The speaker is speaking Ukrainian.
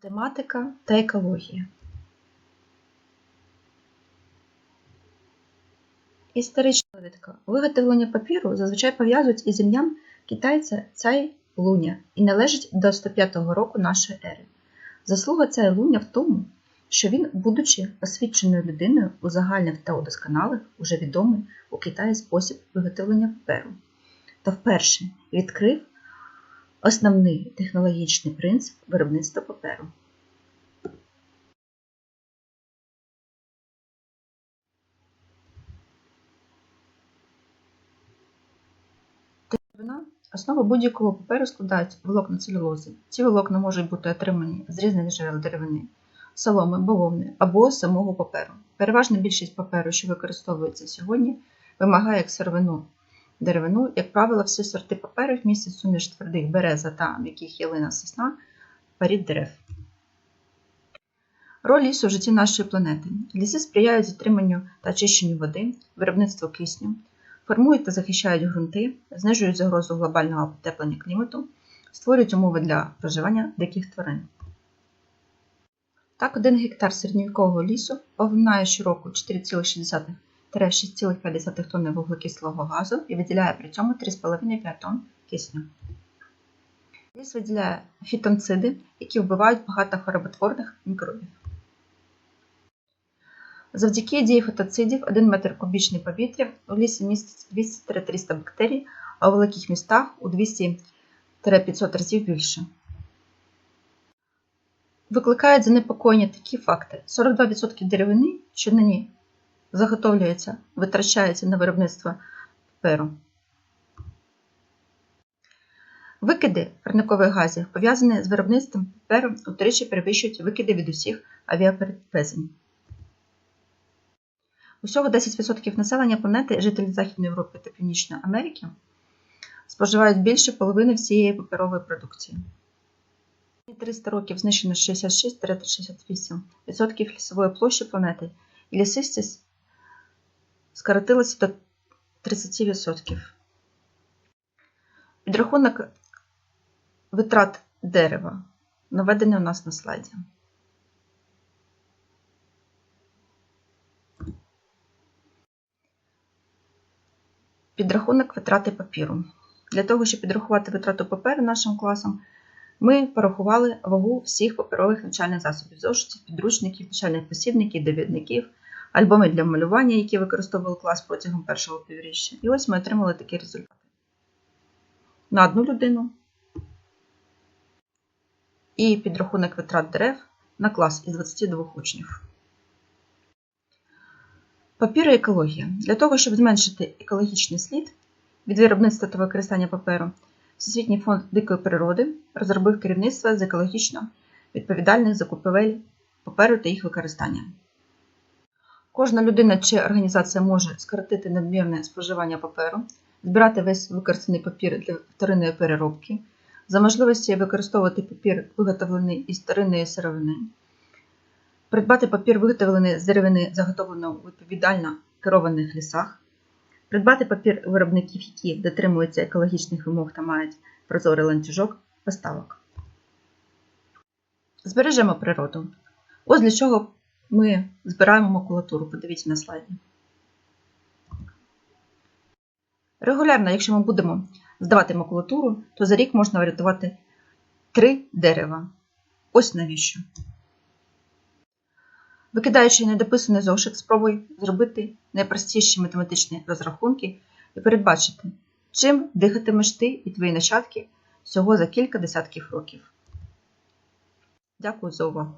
Тематика та екологія. Історична довідка. Виготовлення папіру зазвичай пов'язують із ім'ям китайця Цай Луня і належить до 105 року нашої ери. Заслуга Цай Луня в тому, що він, будучи освіченою людиною, узагальнив та удосконалив уже відомий у Китаї спосіб виготовлення паперу та вперше відкрив основний технологічний принцип виробництва паперу. Деревина Основа будь-якого паперу складають волокна целюлози. Ці волокна можуть бути отримані з різних джерел деревини, соломи, бавовни або самого паперу. Переважна більшість паперу, що використовується сьогодні, вимагає сировину деревину. Як правило, всі сорти паперу містять суміш твердих береза та м'яких ялина сосна, парід дерев. Роль лісу в житті нашої планети. Ліси сприяють затриманню та очищенню води, виробництву кисню, формують та захищають ґрунти, знижують загрозу глобального потеплення клімату, створюють умови для проживання диких тварин. Так, 1 гектар середньовікового лісу поглинає щороку 4,6-6,5 тонни вуглекислого газу і виділяє при цьому 3,5-5 тонн кисню. Ліс виділяє фітонциди, які вбивають багато хвороботворних мікробів. Завдяки дії фотоцидів 1 метр кубічний повітря у лісі містить 200-300 бактерій, а у великих містах у 200-500 разів більше. Викликають занепокоєння такі факти: 42% деревини, що на ній заготовлюється, витрачається на виробництво паперу. Викиди парникових газів, пов'язані з виробництвом паперу, утричі перевищують викиди від усіх авіаперевезень. Усього 10% населення планети, жителі Західної Європи та Північної Америки, споживають більше половини всієї паперової продукції. 300 років знищено 66-68% лісової площі планети, і лісистість скоротилася до 30%. Підрахунок витрат дерева наведений у нас на слайді. Підрахунок витрати папіру. Для того, щоб підрахувати витрату паперу нашим класом, ми порахували вагу всіх паперових навчальних засобів, зошитів, підручників, навчальних посібників, довідників, альбоми для малювання, які використовував клас протягом першого півріччя. І ось ми отримали такі результати. На одну людину і підрахунок витрат дерев на клас із 22 учнів. Папір екологія. Для того, щоб зменшити екологічний слід від виробництва та використання паперу, Всесвітній фонд дикої природи розробив керівництво з екологічно відповідальних закупівель паперу та їх використання. Кожна людина чи організація може скоротити надмірне споживання паперу, збирати весь використаний папір для вторинної переробки, за можливості використовувати папір, виготовлений із вторинної сировини. Придбати папір, виготовлений з деревини, заготовленого у відповідально керованих лісах. Придбати папір виробників, які дотримуються екологічних вимог та мають прозорий ланцюжок поставок. Збережемо природу. Ось для чого ми збираємо макулатуру. Подивіться на слайді. Регулярно, якщо ми будемо здавати макулатуру, то за рік можна врятувати 3 дерева. Ось навіщо. Викидаючи недописаний зошит, спробуй зробити найпростіші математичні розрахунки і передбачити, чим дихатимеш ти і твої нащадки всього за кілька десятків років. Дякую за увагу!